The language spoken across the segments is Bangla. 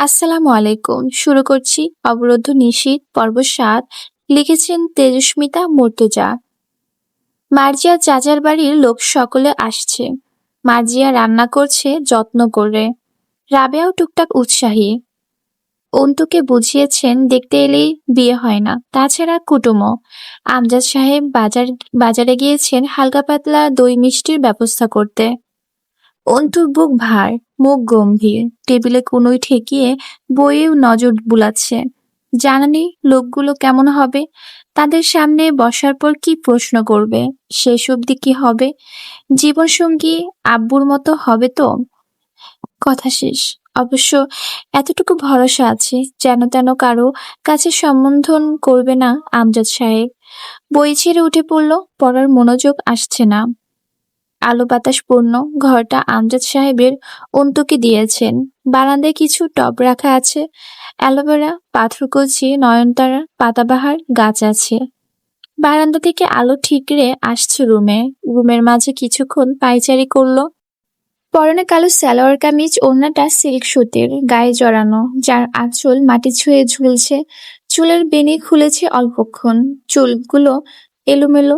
আসসালামু আলাইকুম। শুরু করছি অবরুদ্ধ নিশীথ পর্ব সাত। লিখেছেন তেজস্মিতা মর্তুজা। মার্জিয়া চাচার বাড়ির লোক সকলে আসছে। মার্জিয়া রান্না করছে, যত্ন করে। রাবেয়াও টুকটাক উৎসাহী। অন্তুকে বুঝিয়েছেন, দেখতে এলেই বিয়ে হয় না। তাছাড়া কুটুমও আমজাদ সাহেব বাজার, বাজারে গিয়েছেন হালকা পাতলা দই মিষ্টির ব্যবস্থা করতে। অন্তুর বুক ভার। মুখ গম্ভীর, টেবিলে কোনোই ঠেকিয়ে বইয়েও নজর বুলাচ্ছে। জানা নেই লোকগুলো কেমন হবে? তাদের সামনে বসার পর কি প্রশ্ন করবে? শেষ অবধি কি হবে? জীবনসঙ্গী আব্বুর মতো হবে তো? কথা শেষ। অবশ্য এতটুকু ভরসা আছে যেন তেন কারও কাছে সম্বোধন করবে না আমজাদ সাহেব। বই ছেড়ে উঠে পড়ল, পড়ার মনোযোগ আসছে না। আলো বাতাস পূর্ণ, ঘরটা আমজাদ সাহেবের অন্তুকে দিয়েছেন। বারান্দায় কিছু টব রাখা আছে, অ্যালোভেরা, পাথরকুচি, নয়নতারা, পাতাবাহার গাছ আছে। বারান্দা থেকে আলো ঠিকরে আসছে রুমে। রুমের মাঝে কিছুক্ষণ পায়চারি করল। পরনে কালো সালোয়ার কামিজ, ওড়নাটা সিল্ক সুতির, গায়ে জড়ানো, যার আঁচল মাটি ছুঁয়ে ঝুলছে। চুলের বেনি খুলেছে অল্পক্ষণ। চুলগুলো এলোমেলো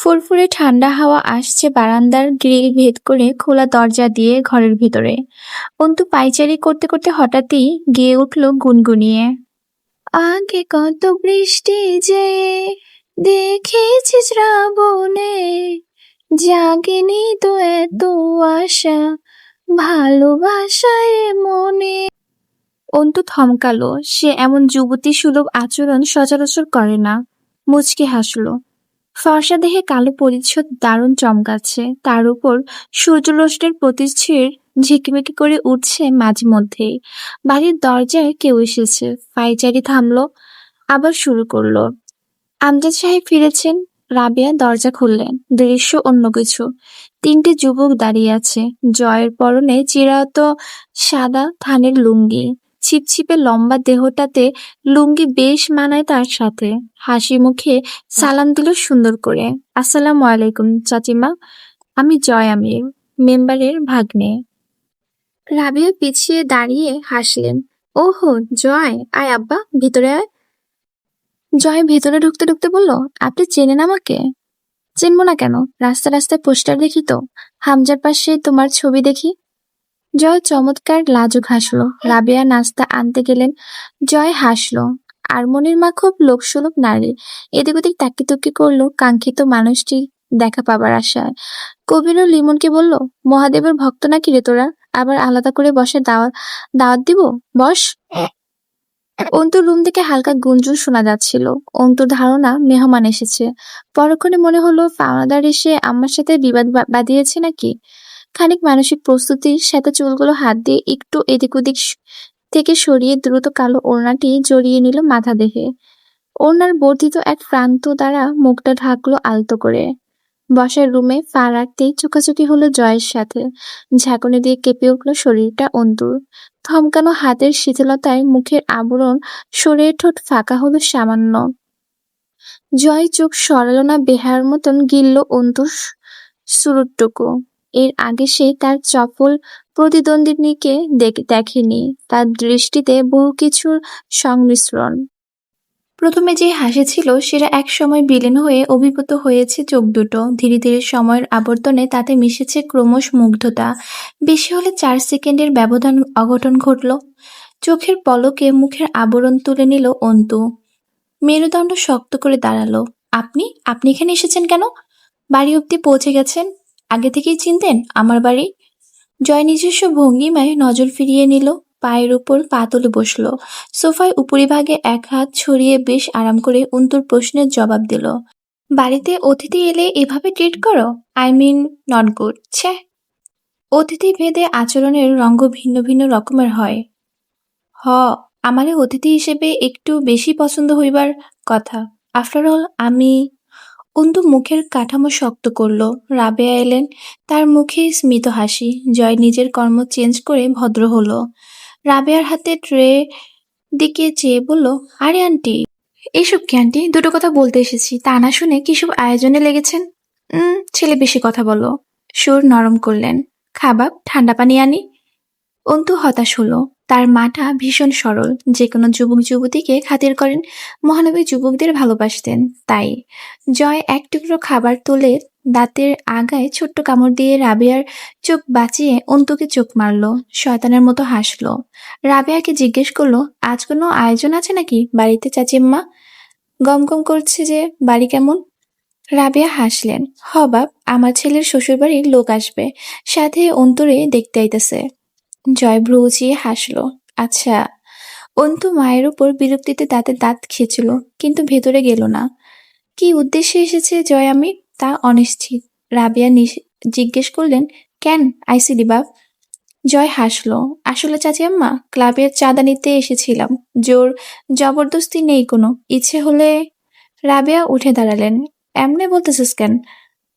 ফুরফুরে ঠান্ডা হাওয়া আসছে বারান্দার গ্রিল ভেদ করে খোলা দরজা দিয়ে ঘরের ভিতরে। অন্তু পাইচারি করতে করতে হঠাৎই গিয়ে উঠল গুনগুনিয়ে। আগে কত বৃষ্টি যে দেখেছি শ্রাবণে, জাগেনি তো এত আশা, ভালোবাসায় মনে। অন্তু থমকালো, সে এমন যুবতী সুলভ আচরণ সচরাচর করে না, মুচকি হাসলো। ফর্সা দেহে কালো পরিচ্ছদ দারুণ চমকাচ্ছে। তার উপর সূর্যরশ্মির প্রতিচ্ছির ঝিকিমিকি করে উঠছে মাঝে মধ্যেই। বাড়ির দরজায় কেউ এসেছে। ফাইচারি থামলো, আবার শুরু করল। আমজাদ সাহেব ফিরেছেন, রাবিয়া দরজা খুললেন, দৃশ্য অন্য কিছু। তিনটে যুবক দাঁড়িয়ে আছে। জয়ের পরনে চিরায়ত সাদা থানের লুঙ্গি। ছিপছিপে লম্বা দেহটাতে লুঙ্গি বেশ মানায় তার সাথে। হাসি মুখে সালাম দিল সুন্দর করে। আসসালামু আলাইকুম, চাচিমা। আমি জয় আমির, মেম্বারের ভাগ্নে। রাবিয়া পিছিয়ে দাঁড়িয়ে হাসলেন। ওহো, জয়। আয় আব্বা, ভিতরে আয়। জয় ভেতরে ঢুকতে ঢুকতে বলল, আপনি চেনেন আমাকে? চিনবো না কেন? রাস্তা রাস্তায় পোস্টার দেখি তো। হামজার পাশে তোমার ছবি দেখি। জয় চমৎকার লাজুক হাসলো। রাবেয়া নাস্তা আনতে গেলেন, জয় হাসলো। আর মনির মা খুব লোকসুলভ নারী। এদিক ওদিক তাকিতুকি করল কাঙ্ক্ষিত মানুষটি দেখা পাবার আশায়। কবিরও লিমনকে বলল, মহাদেবের ভক্ত নাকি রে তোরা? আবার আলাদা করে বসে দাওয়াত দাওয়াত দিব? বস। অন্তুর রুম থেকে হালকা গুঞ্জন শোনা যাচ্ছিল। অন্তুর ধারণা মেহমান এসেছে। পরক্ষণে মনে হলো, পাওনাদার এসে আমার সাথে বিবাদ বাঁধিয়েছে নাকি? খানিক মানসিক প্রস্তুতির সাথে চুলগুলো হাত দিয়ে একটু এদিক ওদিক থেকে সরিয়ে দ্রুত কালো ওড়নাটি জড়িয়ে নিল মাথা দেহে। ওড়নার বর্ধিত এক প্রান্ত দ্বারা মুখটা ঢাকলো আলতো করে। বসার রুমে পা রাখতেই চোখাচোখি হলো জয়ের সাথে। ঝাঁকুনি দিয়ে কেঁপে উঠল শরীরটা অন্তুর। থমকানো হাতের শিথিলতায় মুখের আবরণ শরীরের ঠোঁট ফাঁকা হলো সামান্য। জয় চোখ সরালো না বেহার মতন গিলল অন্তুর সুরটুকু। এর আগে সে তার চপল প্রতিদ্বন্দ্বিনীকে দেখ- দেখেনি। তার দৃষ্টিতে বহু কিছুর সংমিশ্রণ। প্রথমে যে হাসি ছিল, সেটা এক সময় বিলীন হয়ে অভিভূত হয়েছে চোখ দুটো। ধীরে ধীরে সময়ের আবর্তনে তাতে মিশেছে ক্রমশ মুগ্ধতা। বেশি হলে চার সেকেন্ডের ব্যবধান অঘটন ঘটল। চোখের পলকে মুখের আবরণ তুলে নিল অন্তু। মেরুদণ্ড শক্ত করে দাঁড়াল। আপনি? আপনি এখানে এসেছেন কেন? বাড়ি অব্দি পৌঁছে গেছেন? আগে থেকেই চিনতেন আমার বাড়ি? জয় নিজস্ব ভঙ্গিমায় নজর ফিরিয়ে নিল, পায়ের উপর পা তুলে বসল। সোফায় উপরিভাগে এক হাত ছড়িয়ে বেশ আরাম করে অন্তুর প্রশ্নের জবাব দিল। বাড়িতে অতিথি এলে এভাবে ট্রিট করো? আই মিন নট গুড ছ্যা অতিথি ভেদে আচরণের রঙ্গ ভিন্ন ভিন্ন রকমের হয়। হ আমারে অতিথি হিসেবে একটু বেশি পছন্দ হইবার কথা। আফটার অল আমি অন্তু মুখের কাঠামো শক্ত করল। রাবেয়া এলেন। তার মুখে স্মিত হাসি। জয় নিজের কর্ম চেঞ্জ করে ভদ্র হলো। রাবেয়ার হাতে ট্রে দিকে চেয়ে বলল, আরে আন্টি এইসব কি আন্টি? দুটো কথা বলতে এসেছি। তা না শুনে কিসব আয়োজনে লেগেছেন? উম, ছেলে বেশি কথা বলো। সুর নরম করলেন। খাবার? ঠান্ডা পানি আনি? অন্তু হতাশ হলো। তার মাটা ভীষণ সরল। যে কোনো যুবক যুবতীকে খাতির করেন, মহানবী যুবকদের ভালোবাসতেন। তাই জয় এক টুকরো খাবার তুলে দাঁতের আগায় ছোট্ট কামড় দিয়ে রাবেয়ার চোখ বাঁচিয়ে অন্তুকে চোখ মারল। শয়তানের মতো হাসলো। রাবেয়াকে জিজ্ঞেস করল, আজ কোনো আয়োজন আছে নাকি বাড়িতে, চাচিম্মা? গম গম করছে যে বাড়ি কেমন? রাবেয়া হাসলেন হ বাপ আমার ছেলের শ্বশুরবাড়ির লোক আসবে। সাথে অন্তরে দেখতে আইতেছে। জয় ভ্রু উঁচিয়ে হাসলো। আচ্ছা। অন্তু মায়ের উপর বিরক্তিতে দাঁতে দাঁত খেয়েছিল কিন্তু ভেতরে গেল না। কি উদ্দেশ্যে এসেছে জয় আমি? তা অনিশ্চিত। রাবিয়া জিজ্ঞেস করলেন, কেন আইসিডি বাপ? জয় হাসলো, আসলে চাচি আম্মা, ক্লাবের চাঁদা নিতে এসেছিলাম। জোর জবরদস্তি নেই কোনো, ইচ্ছে হলে রাবেয়া উঠে দাঁড়ালেন, এমনি বলতেছিস কেন?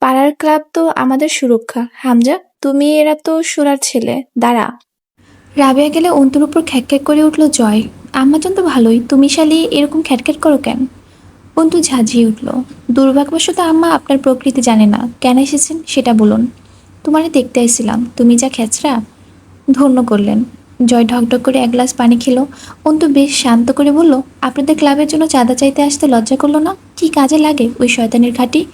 পাড়ার ক্লাব তো আমাদের সুরক্ষা। হামজা, তুমি এরা তো সুরার ছেলে, দাঁড়া। রাবেয়া গেলে অন্তুর উপর খ্যাক করে উঠল জয়। আম্মাজন তো ভালোই। তুমি শালি এরকম খ্যাটখ্যাট করো কেন? অন্তু ঝাঁঝিয়ে উঠল। দুর্ভাগ্যবশত আম্মা আপনার প্রকৃতি জানে না। কেন এসেছেন সেটা বলুন। তোমারে দেখতে এসেছিলাম তুমি যা খেচরা ধন্য করলেন। জয় ঢকঢক করে এক গ্লাস পানি খেলো। অন্তু বেশ শান্ত করে বলল, আপনাদের ক্লাবের জন্য চাঁদা চাইতে আসতে লজ্জা করল না? কি কাজে লাগে ওই শয়তানের ঘাটি?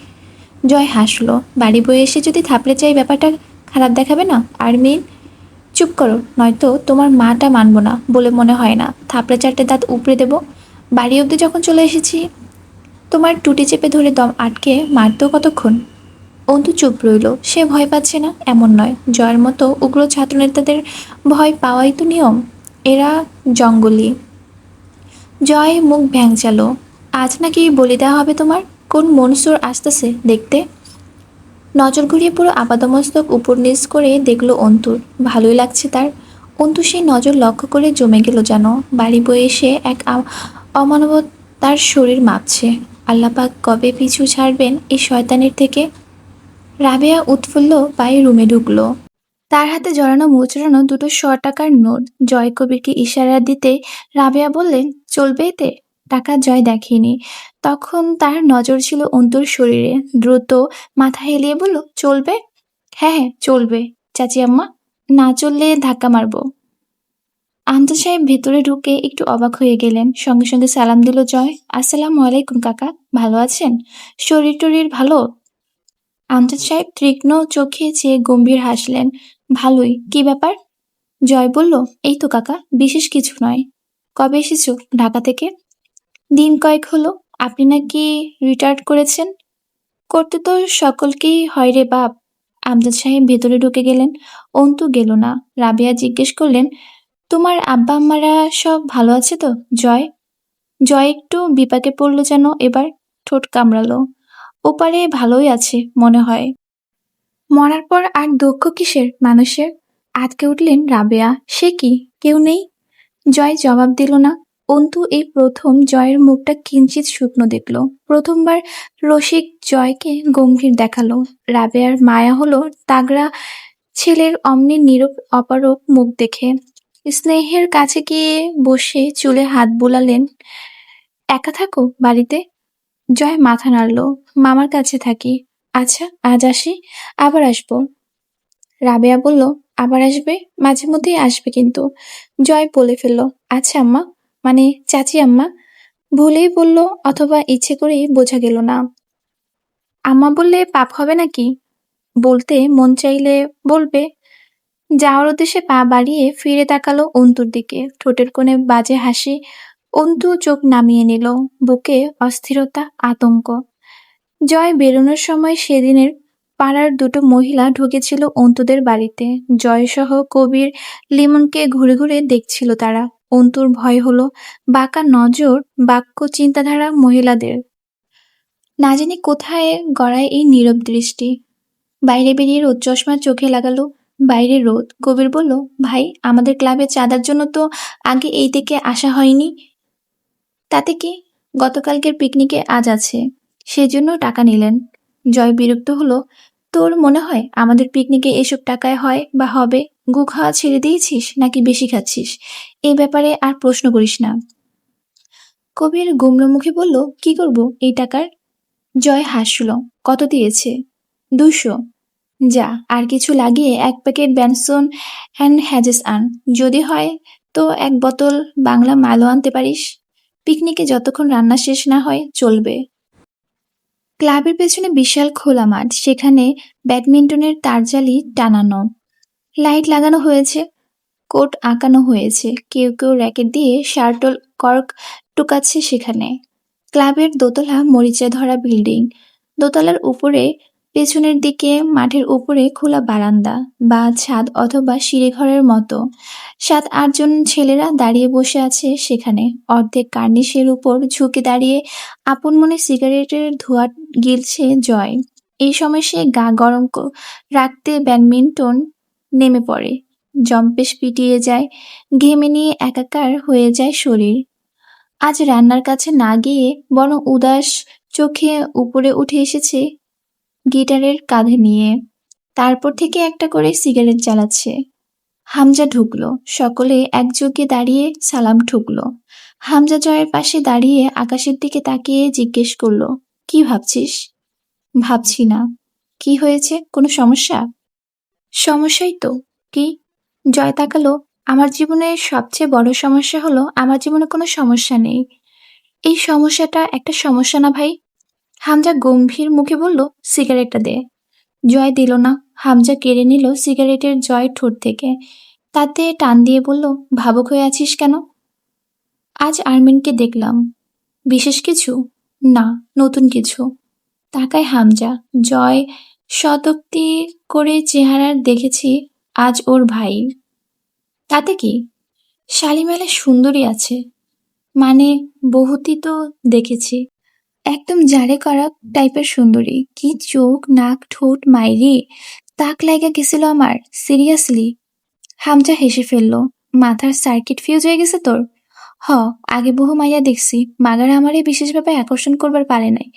জয় হাসলো। বাড়ি বয়ে এসে যদি থাপড়ে চাই ব্যাপারটা, খারাপ দেখাবে না? আর মেয়ে চুপ করো, নয়তো তোমার মাটা মানব না বলে মনে হয় না। থাপড়ে চারটে দাঁত উপড়ে দেবো। বাড়ি অবধি যখন চলে এসেছি, তোমার টুটি চেপে ধরে দম আটকে মারতেও কতক্ষণ? অন্তু চুপ রইল। সে ভয় পাচ্ছে না, এমন নয়। জয়ের মতো উগ্র ছাত্রনেতাদের ভয় পাওয়াই তো নিয়ম। এরা জঙ্গলি। জয় মুখ ভ্যাংচালো। আজ নাকি বলি দেওয়া হবে তোমার? কোন মনসুর আসতেছে দেখতে? নজর ঘুরিয়ে পুরো আপাদমস্তক উপর নিচ করে দেখল অন্তুর। ভালোই লাগছে তার। অন্তু সেই নজর লক্ষ্য করে জমে গেল যেন। বাড়ি বয়ে এসে এক আ- অমানবত তার শরীর মাপছে। আল্লাপাক কবে পিছু ছাড়বেন এই শয়তানের থেকে? রাবেয়া উৎফুল্ল পায়ে রুমে ঢুকলো। তার হাতে জড়ানো মুচড়ানো দুটো শ টাকার নোট জয় কবিরকে ইশারা দিতে রাবেয়া বললেন চলবে এতে? টাকা জয় দেখেনি। তখন তার নজর ছিল অন্তুর শরীরে। দ্রুত মাথা হেলিয়ে বলল, চলবে? হ্যাঁ হ্যাঁ চলবে, চাচি আম্মা। না চললে ধাক্কা মারবো। আন্ত সাহেব ভেতরে ঢুকে একটু অবাক হয়ে গেলেন। সঙ্গে সঙ্গে সালাম দিল জয়। আসসালাম আলাইকুম কাকা, ভালো আছেন? শরীর টরীর ভালো? আমজাদ সাহেব তীক্ষ্ণ চোখে চেয়ে গম্ভীর হাসলেন। ভালোই, কি ব্যাপার? জয় বলল, এই তো কাকা, বিশেষ কিছু নয়। কবে এসেছ? ঢাকা থেকে? দিন কয়েক হলো, আপনি নাকি রিটায়ার্ড করেছেন? করতে তো সকলকেই হয় রে বাপ। আমজাদ সাহেব ভেতরে ঢুকে গেলেন। অন্তু গেল না। রাবেয়া জিজ্ঞেস করলেন, তোমার আব্বা আম্মারা সব ভালো আছে তো? জয়? জয় একটু বিপাকে পড়ল যেন এবার, ঠোঁট কামড়ালো। ওপারে ভালোই আছে মনে হয়। মরার পর আর দুঃখ কিসের মানুষের? আটকে উঠলেন রাবেয়া। সে কি? কেউ নেই? জয় জবাব দিল না। অন্তু এই প্রথম জয়ের মুখটা কিঞ্চিত শুকনো দেখল। প্রথমবার রসিক জয়কে গম্ভীর দেখাল। রাবেয়ার মায়া হলো তাগড়া ছেলের অমনি নীরব অপারক মুখ দেখে। স্নেহের কাছে গিয়ে বসে চুলে হাত বোলালেন, একা থাকো বাড়িতে? জয় মাথা নাড়ল, মামার কাছে থাকি। আচ্ছা আজ আসি, আবার আসব। রাবেয়া বলল, আবার আসবে? মাঝে মধ্যেই আসবে কিন্তু। জয় বলে ফেলল আচ্ছা আম্মা। মানে চাচি আম্মা? ভুলেই বলল অথবা ইচ্ছে করেই বোঝা গেল না। আম্মা বললে, পাপ হবে নাকি? বলতে মন চাইলে বলবে। যাওয়ার উদ্দেশ্যে পা বাড়িয়ে ফিরে তাকালো অন্তুর দিকে। ঠোঁটের কোণে বাজে হাসি অন্তু চোখ নামিয়ে নিল। বুকে অস্থিরতা, আতঙ্ক। জয় বেরোনোর সময় সেদিনের পাড়ার দুটো মহিলা ঢুকেছিল অন্তুদের বাড়িতে। জয়সহ কবির লিমনকে ঘুরে ঘুরে দেখছিল তারা। অন্তুর ভয় হলো, বাঁকা নজর, বাক্য চিন্তাধারা মহিলাদের। না জানি কোথায় গড়ায় এই নীরব দৃষ্টি। বাইরে বেরিয়ে রোদ চশমা চোখে লাগালো, বাইরে রোদ কবির বলল, ভাই, আমাদের ক্লাবে চাঁদার জন্য তো আগে এই দিকে আসা হয়নি। তাতে কি? গতকালকের পিকনিকে আজ আছে। সেজন্য টাকা নিলেন। জয় বিরক্ত হলো, তোর মনে হয় আমাদের পিকনিকে এসব টাকায় হয় বা হবে? গু খাওয়া ছেড়ে দিয়েছিস নাকি বেশি খাচ্ছিস? এই ব্যাপারে আর প্রশ্ন করিস না। কবির গুমড়ো মুখে বলল, কি করব? এই টাকার জয় হাসল। কত দিয়েছে? দুশো যা, আর কিছু লাগিয়ে এক প্যাকেট ব্যানসন অ্যান্ড হ্যাজেস আন। যদি হয় তো এক বোতল বাংলা মালও আনতে পারিস। পিকনিকে যতক্ষণ রান্না শেষ না হয় চলবে। ক্লাবের পেছনে বিশাল খোলা মাঠ। সেখানে ব্যাডমিন্টনের তারজালি টানানো। লাইট লাগানো হয়েছে। কোট আঁকানো হয়েছে। কেউ কেউ র্যাকেট দিয়ে শার্টল কর্ক টুকাচ্ছে সেখানে। ক্লাবের দোতলা মরিচা ধরা বিল্ডিং। দোতলার উপরে, পেছনের দিকে, মাঠের উপরে খোলা বারান্দা বা ছাদ অথবা সিঁড়িঘরের মতো। সাত আটজন ছেলেরা দাঁড়িয়ে বসে আছে সেখানে। অর্ধেক কার্নিশের উপর ঝুঁকে দাঁড়িয়ে আপন মনে সিগারেটের ধোঁয়া গিলছে জয়। এই সময় সে গা গরম রাখতে ব্যাডমিন্টন নেমে পড়ে। জম্পেশ পিটিয়ে যায়, ঘেমে নিয়ে একাকার হয়ে যায় শরীর। আজ রান্নার কাছে না গিয়ে বরং উদাস চোখে উপরে উঠে এসেছে গিটারের কাঁধে নিয়ে। তারপর থেকে একটা করে সিগারেট জ্বালাচ্ছে। হামজা ঢুকলো, সকলে একযোগে দাঁড়িয়ে সালাম ঠুকলো। হামজা জয়ের পাশে দাঁড়িয়ে আকাশের দিকে তাকিয়ে জিজ্ঞেস করল, কি ভাবছিস? ভাবছি না। কি হয়েছে? কোনো সমস্যা? সমস্যাই তো। কি? জয় তাকালো, আমার জীবনের সবচেয়ে বড় সমস্যা হলো, আমার জীবনে কোনো সমস্যা নেই। এই সমস্যাটা একটা সমস্যা না ভাই? হামজা গম্ভীর মুখে বলল, সিগারেটটা দে। জয় দিল না। হামজা কেড়ে নিল সিগারেটের জয় ঠোঁট থেকে। তাতে টান দিয়ে বলল, ভাবুক হয়ে আছিস কেন? আজ আরমিনকে দেখলাম। বিশেষ কিছু? না, নতুন কিছু। তাকায় হামজা। জয় শতক্তি করে চেহারার দেখেছি আজ ওর ভাই তাতে কি? শালিমেলা সুন্দরী আছে। মানে বহুতই তো দেখেছি। একদম জারে করা টাইপের সুন্দরী। কি চোখ, নাক, ঠোঁট, মাইরি। তাক লাগা গেছিল আমার, সিরিয়াসলি। হামজা হেসে ফেলল, মাথার সার্কিট ফিউজ হয়ে গেছে তোর? হ, আগে বহু মাইয়া দেখছি, মাগার আমারে বিশেষভাবে আকর্ষণ করবার পারে নাই।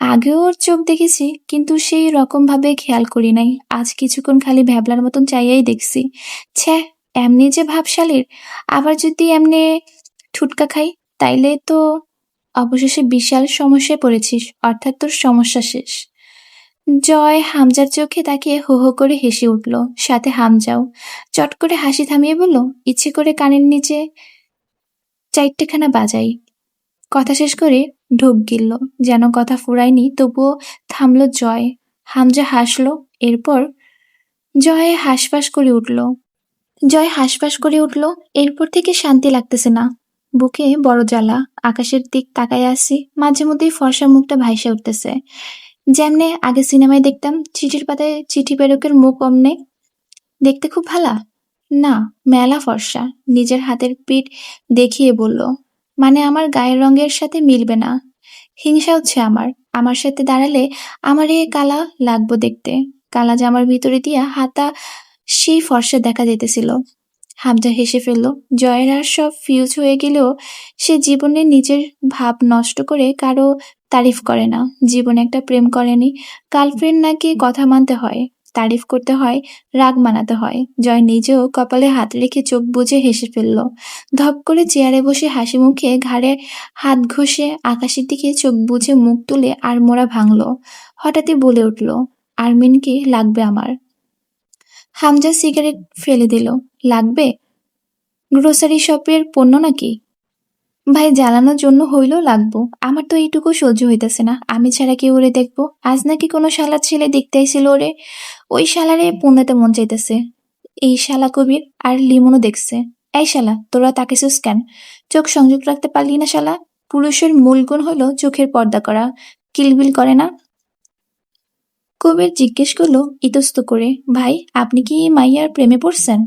আগেও ওর চোখ দেখেছি, কিন্তু সেই রকম ভাবে খেয়াল করি নাই। আজ কিছুক্ষণ খালি ভ্যাবলার মতন চাইয়াই দেখছি। ছ্যা এমনি যে ভাবশালীর, আবার যদি এমনি ঠুটকা খাই, তাইলে তো অবশেষে বিশাল সমস্যায় পড়েছিস, অর্থাৎ তোর সমস্যা শেষ। জয় হামজার চোখে তাকিয়ে হো হো করে হেসে উঠল, সাথে হামজাও। চট করে হাসি থামিয়ে বলল, ইচ্ছে করে কানের নিচে চারটেখানা বাজাই। কথা শেষ করে ঢোক গিলল, যেন কথা ফুরায়নি, তবুও থামলো জয়। হামজা হাসলো, এরপর জয় হাসফাস করে উঠল। জয় হাসফাস করে উঠল, এরপর থেকে শান্তি লাগতেছে না। বুকে বড় জ্বালা, আকাশের দিক তাকায় আসি মাঝে মধ্যেই ফর্সা মুখটা ভাইসে উঠতেছে। যেমনে আগে সিনেমায় দেখতাম, চিঠির পাতায় চিঠি প্রেরকের মুখ অমনে, দেখতে খুব ভালা। না, মেলা ফর্সা। নিজের হাতের পিঠ দেখিয়ে বলল মানে আমার গায়ের রঙের সাথে মিলবে না। হিংসা হচ্ছে আমার। আমার সাথে দাঁড়ালে আমার এ কালা লাগবো দেখতে। কালা জামার ভিতরে দিয়া হাতা সেই ফর্সা দেখা যেতেছিল হামজা হেসে ফেলল, জয়ের আর সব ফিউজ হয়ে গেলেও সে জীবনে নিজের ভাব নষ্ট করে কারও তারিফ করে না। জীবনে একটা প্রেম করেনি। গার্লফ্রেন্ড নাকি কথা মানতে হয়। তারিফ করতে হয়, রাগ মানাতে হয়। জয় নিজেও কপালে হাত রেখে চোখ বুজে হেসে ফেলল। ধপ করে চেয়ারে বসে হাসি মুখে ঘাড়ে হাত ঘষে আকাশের দিকে চোখ বুজে মুখ তুলে আর মোড়া ভাঙল। হঠাৎই বলে উঠল, আরমিন কি লাগবে আমার? হামজা সিগারেট ফেলে দিল, লাগবে? গ্রোসারি শপের পণ্য নাকি? ভাই, জ্বালানোর জন্য হইলেও লাগবো। আমার তো এইটুকু সহ্য হইতেছে না। আমি ছাড়া কেউ ওরে দেখব? আজ নাকি কোনো শালার ছেলে দেখতে আইছিল ওরে? ওই শালারে পুণ্যতে মন চাইতেছে। এই শালা কবির আর লিমনও দেখছে। এই শালা, তোরা তাকিসুস কেন? চোখ সংযোগ রাখতে পারলি না শালা? পুরুষের মূল গুণ হলো চোখের পর্দা করা। কিলবিল করে না? কবির জিজ্ঞেস করল ইতস্ত করে, ভাই, আপনি কি মাইয়ার প্রেমে পড়ছেন?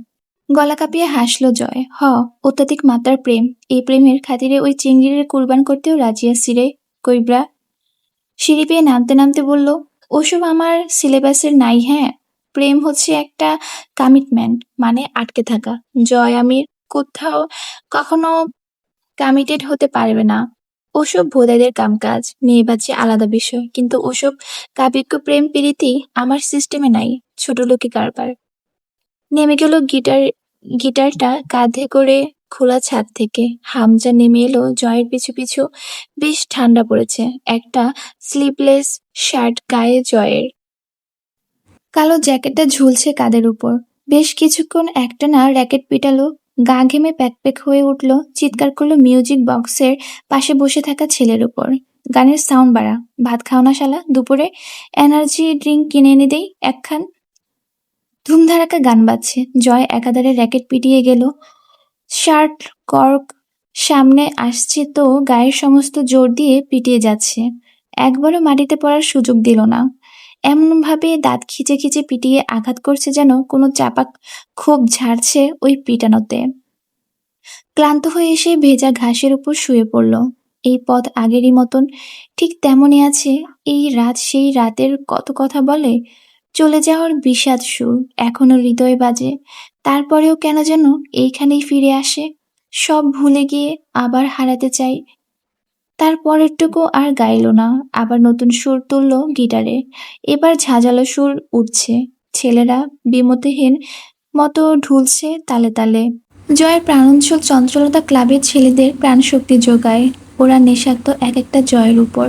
গলা কাঁপিয়ে হাসলো জয়। হ, অত্যাধিক মাত্রার প্রেম। এই প্রেমের খাতিরে ওই চিংড়িরে কুরবান করতেও রাজি আছি রে সিঁড়ি পেয়ে নামতে নামতে বলল, ওসব আমার সিলেবাসের নাই হ্যাঁ? প্রেম হচ্ছে একটা কমিটমেন্ট মানে আটকে থাকা। জয় আমির, কোথাও কখনো কমিটেড হতে পারবে না। ওসব ভোদাইদের কামকাজ মেয়ে বাচ্চা আলাদা বিষয়। কিন্তু ওসব কাবিজ্ঞ প্রেম প্রীতি আমার সিস্টেমে নাই, ছোট লোকে কারবার। নেমে গেল গিটার গিটারটা কাঁধে করে খোলা ছাদ থেকে হামজা নেমে এলো। জয়ের পিছু পিছু বেশ ঠান্ডা পড়েছে। একটা স্লিপলেস শার্ট গায়ে জয়ের। কালো জ্যাকেটটা ঝুলছে কাদের উপর। বেশ কিছুক্ষণ একটানা র্যাকেট পিটালো, গা ঘেমে প্যাকপ্যাক হয়ে উঠল, চিৎকার করল মিউজিক বক্সের পাশে বসে থাকা ছেলের উপর। গানের সাউন্ড বাড়া, ভাত খাও না শালা দুপুরে এনার্জি ড্রিঙ্ক কিনে এনে দেই একখান ধুমধারাকা গান বাজছে। জয় একাধারে র্যাকেট পিটিয়ে গেল। শার্ট কর্ক সামনে আসছে তো গায়ের সমস্ত জোর দিয়ে পিটিয়ে যাচ্ছে। একবারও মাটিতে পড়ার সুযোগ দিল না। এমনভাবে দাঁত খিচে খিচে পিটিয়ে আঘাত করছে যেন কোনো চাপা ক্ষোভ ঝাড়ছে ওই পিটানোতে। ক্লান্ত হয়ে এসে ভেজা ঘাসের উপর শুয়ে পড়ল। এই পথ আগেরই মতন ঠিক তেমনই আছে। এই রাত সেই রাতের কত কথা বলে? চলে যাওয়ার বিষাদ সুর এখনও হৃদয় বাজে। তারপরেও কেন যেন এইখানেই ফিরে আসে। সব ভুলে গিয়ে আবার হারাতে চাই। তার পরেরটুকু আর গাইল না। আবার নতুন সুর তুলল গিটারে। এবার ঝাঁঝালো সুর উঠছে। ছেলেরা বিমতিহীন মতো ঢুলছে তালে তালে। জয়ের প্রাণঞ্চল চঞ্চলতা ক্লাবের ছেলেদের প্রাণশক্তি যোগায়। ওরা নেশাক্ত এক একটা জয়ের উপর।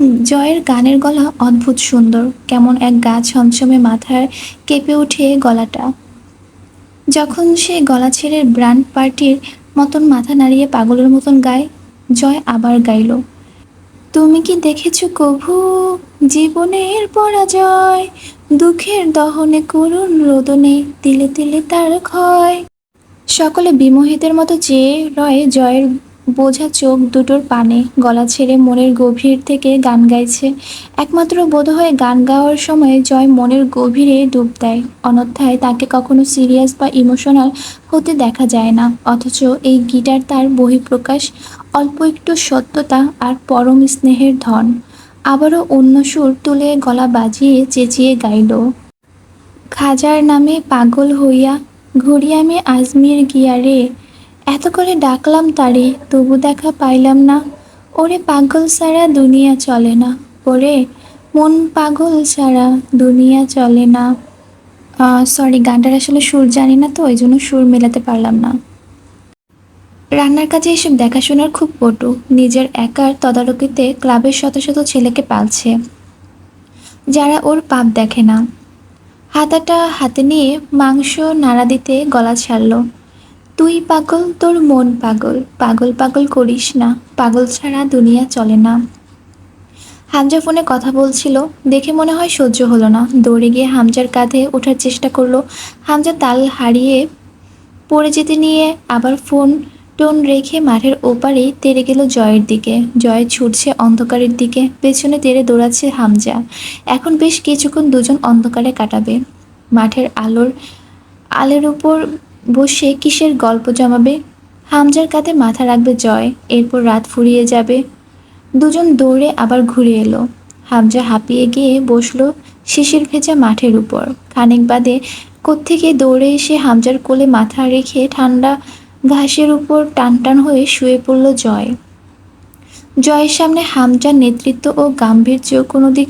জয়ের গানের গলা অদ্ভুত সুন্দর, কেমন এক গা ছমছমে মাথায় কেঁপে উঠে গলাটা। যখন সে গলা ছেড়ে ব্র্যান্ড পার্টির মতন মাথা নাড়িয়ে পাগলের মতন গায়, জয় আবার গাইল। তুমি কি দেখেছ কভু? জীবনের পরাজয়, দুঃখের দহনে করুণ রোদনে তিলে তিলে তার ক্ষয়। সকলে বিমোহিতের মতো চেয়ে রয় জয়ের বোঝা চোখ দুটোর পানে, গলা ছেড়ে মনের গভীর থেকে গান গাইছে। একমাত্র বোধ বোধহয় গান গাওয়ার সময় জয় মনের গভীরে ডুব দেয়। অন্যথায় তাকে কখনো সিরিয়াস বা ইমোশনাল হতে দেখা যায় না, অথচ এই গিটার তার বহিঃপ্রকাশ, অল্প একটু সত্যতা আর পরম স্নেহের ধন। আবারও অন্য সুর তুলে গলা বাজিয়ে চেঁচিয়ে গাইল। খাজার নামে পাগল হইয়া, ঘুরিয়ামে আজমির গিয়া রে এত করে ডাকলাম তারে, তবু দেখা পাইলাম না। ওরে পাগল ছাড়া দুনিয়া চলে না, ওরে মন পাগল ছাড়া দুনিয়া চলে না। সরি গানটার আসলে সুর জানি না তো, ওই জন্য সুর মেলাতে পারলাম না। রান্নার কাজে এসব দেখাশোনার খুব পটু, নিজের একার তদারকিতে ক্লাবের শত শত ছেলেকে পালছে। যারা ওর পাপ দেখে না। হাতাটা হাতে নিয়ে মাংস নাড়া দিতে গলা ছাড়ল। তুই পাগল, তোর মন পাগল। পাগল পাগল করিস না, পাগল ছাড়া দুনিয়া চলে না। হামজা ফোনে কথা বলছিল, দেখে মনে হয় সহ্য হলো না। দৌড়ে গিয়ে হামজার কাঁধে ওঠার চেষ্টা করল। হামজা তাল হারিয়ে পড়ে যেতে নিয়ে আবার ফোন টোন রেখে মাঠের ওপারেই তেড়ে গেল জয়ের দিকে। জয় ছুটছে অন্ধকারের দিকে, পেছনে তেড়ে দৌড়াচ্ছে হামজা। এখন বেশ কিছুক্ষণ দুজন অন্ধকারে কাটাবে। মাঠের আলোর, আলের উপর বসে কিসের গল্প জমাবে? হামজার কাঁধে মাথা রাখবে জয়, এরপর রাত ফুরিয়ে যাবে। দুজন দৌড়ে আবার ঘুরে এলো। হামজা হাঁপিয়ে গিয়ে বসল শিশির ভেজা মাঠের উপর। খানিক বাদে কোত্থেকে দৌড়ে এসে হামজার কোলে মাথা রেখে ঠান্ডা ঘাসের উপর টানটান হয়ে শুয়ে পড়ল জয়। জয়ের সামনে হামজার নেতৃত্ব ও গাম্ভীর্য কোনো দিক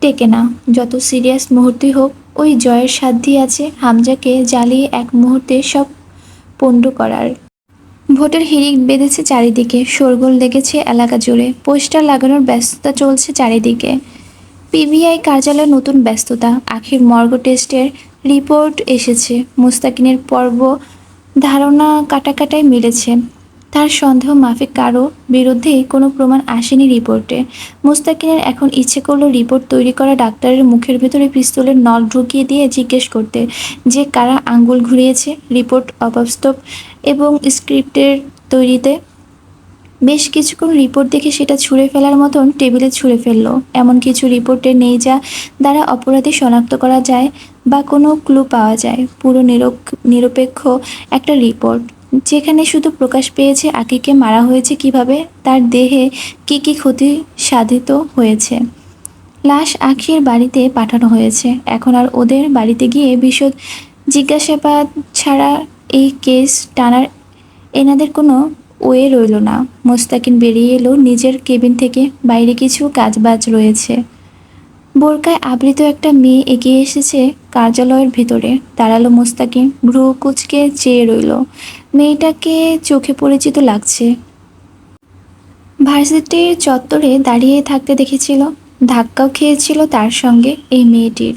টেকে না। যত সিরিয়াস মুহূর্তই হোক ওই জয়ের সাধ্যি আছে হামজাকে জ্বালিয়ে এক মুহূর্তে সব পণ্ড করার। ভোটের হিড়িক বেঁধেছে চারিদিকে, শোরগোল লেগেছে এলাকা জুড়ে, পোস্টার লাগানোর ব্যস্ততা চলছে চারিদিকে। পিবিআই কার্যালয়ে নতুন ব্যস্ততা, আখির মর্গ টেস্টের রিপোর্ট এসেছে, মুস্তাকিনের পর্ব ধারণা কাটাকাটায় মিলেছে। তার সন্দেহ মাফিক কারও বিরুদ্ধে কোনো প্রমাণ আসেনি রিপোর্টে। মুস্তাকিনের এখন ইচ্ছে করল রিপোর্ট তৈরি করা ডাক্তারের মুখের ভেতরে পিস্তলের নল ঢুকিয়ে দিয়ে জিজ্ঞেস করতে। যে কারা আঙ্গুল ঘুরিয়েছে, রিপোর্ট অবাস্তব এবং স্ক্রিপ্টের তৈরিতে। বেশ কিছুক্ষণ রিপোর্ট দেখে সেটা ছুঁড়ে ফেলার মতন টেবিলে ছুঁড়ে ফেলল। এমন কিছু রিপোর্টে নেই যা দ্বারা অপরাধী শনাক্ত করা যায় বা কোনো ক্লু পাওয়া যায়। পুরো নিরপেক্ষ একটা রিপোর্ট। যেখানে শুধু প্রকাশ পেয়েছে আকিকে মারা হয়েছে কীভাবে, তার দেহে কি কি ক্ষতি সাধিত হয়েছে। লাশ আখির বাড়িতে পাঠানো হয়েছে। এখন আর ওদের বাড়িতে গিয়ে বিশদ জিজ্ঞাসাবাদ ছাড়া এই কেস টানার এনাদের কোনো ওয়ে রইল না। মোস্তাকিন বেরিয়ে এলো নিজের কেবিন থেকে। বাইরে কিছু কাজবাজ রয়েছে। বোরকায় আবৃত একটা মেয়ে এগিয়ে এসেছে কার্যালয়ের ভেতরে। দাঁড়াল মোস্তাকিম। ভ্রু কুচকে চেয়ে রইল। মেয়েটাকে চোখে পরিচিত লাগছে। ভার্সিটির চত্বরে দাঁড়িয়ে থাকতে দেখেছিল। ধাক্কাও খেয়েছিল তার সঙ্গে এই মেয়েটির।